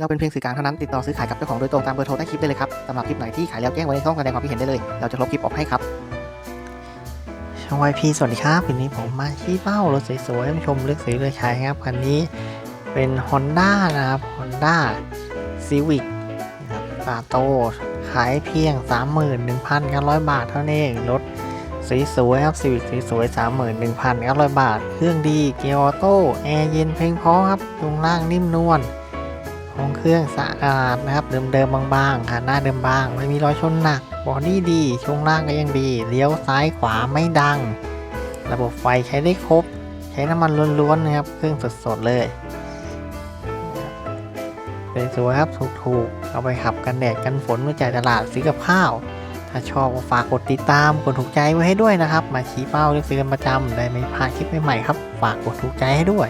เราเป็นเพียงสื่อกลางเท่านั้นติดต่อซื้อขายกับเจ้าของโดยตรงตามเบอร์โทรใต้คลิปได้เลยครับสำหรับคลิปไหนที่ขายแล้วแจ้งไว้ในช่องแสดงความคิดเห็นได้เลย เราจะลบคลิปออกให้ครับช่องวายพีสวัสดีครับวันนี้ผมมาชี้เป้ารถสวยๆให้ผู้ชมเลือกซื้อเลือกใช้ครับคันนี้เป็น Honda นะครับ Honda Civic นะครับตาโตขายเพียง 31,900 บาทเท่านั้นเองรถสวยๆครับ Civic สวยๆ31,900 บาท เครื่องดี เกียร์ออโต้ แอร์เย็นเพลงพราะครับช่วงล่างนิ่มนวล ห้องเครื่องสะอาดนะครับ เดิมๆบางๆค่ะหน้าเดิมบาง ไม่มีรอยชนหนักบอดี้ดีช่วงล่างก็ยังดี เลี้ยวซ้ายขวาไม่ดัง ระบบไฟใช้ได้ครบ ใช้น้ำมันล้วนๆนะครับ เครื่องสดๆเลยเป็นสวยครับถูกๆ เอาไปขับกันแดดกันฝนเมื่อจ่ายตลาดซื้อกับข้าว ถ้าชอบก็ฝากกดติดตามกดถูกใจไว้ให้ด้วยนะครับ มาชี้เป้าเลือกซื้อกันประจำได้ไม่พลาดคลิปใหม่ๆครับ ฝากกดถูกใจให้ด้วย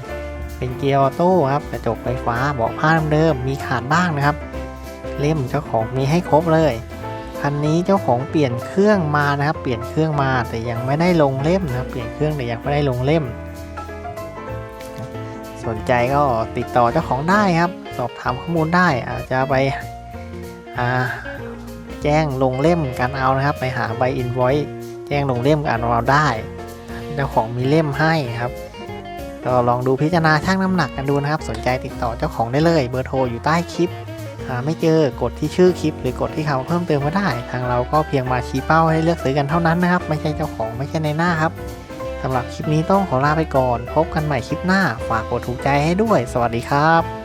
เป็นเกียร์ออโต้ครับกระจกไฟฟ้าเบาะผ้าเดิมมีขาดบ้างนะครับ เล่มเจ้าของมีให้ครบเลยคันนี้เจ้าของเปลี่ยนเครื่องมานะครับ เปลี่ยนเครื่องมาแต่ยังไม่ได้ลงเล่มนะครับเปลี่ยนเครื่องแต่ยังไม่ได้ลงเล่ม สนใจก็ติดต่อเจ้าของได้ครับ สอบถามข้อมูลได้อาจจะไปแจ้งลงเล่มกันเอานะครับ ไปหาใบอินไว e แจ้งลงเล่มกันเอาได้ เจ้าของมีเล่มให้ครับ ก็ลองดูพิจารณาชั่งน้ำหนักกันดูนะครับ สนใจติดต่อเจ้าของได้เลย เบอร์โทรอยู่ใต้คลิปหาไม่เจอกดที่ชื่อคลิป หรือกดที่คำเพิ่มเติมก็ได้ ทางเราก็เพียงมาชี้เป้าให้เลือกซื้อกันเท่านั้นนะครับ ไม่ใช่เจ้าของไม่ใช่ในหน้าครับสำหรับคลิปนี้ต้องขอลาไปก่อน พบกันใหม่คลิปหน้า ฝากกดถูกใจให้ด้วย สวัสดีครับ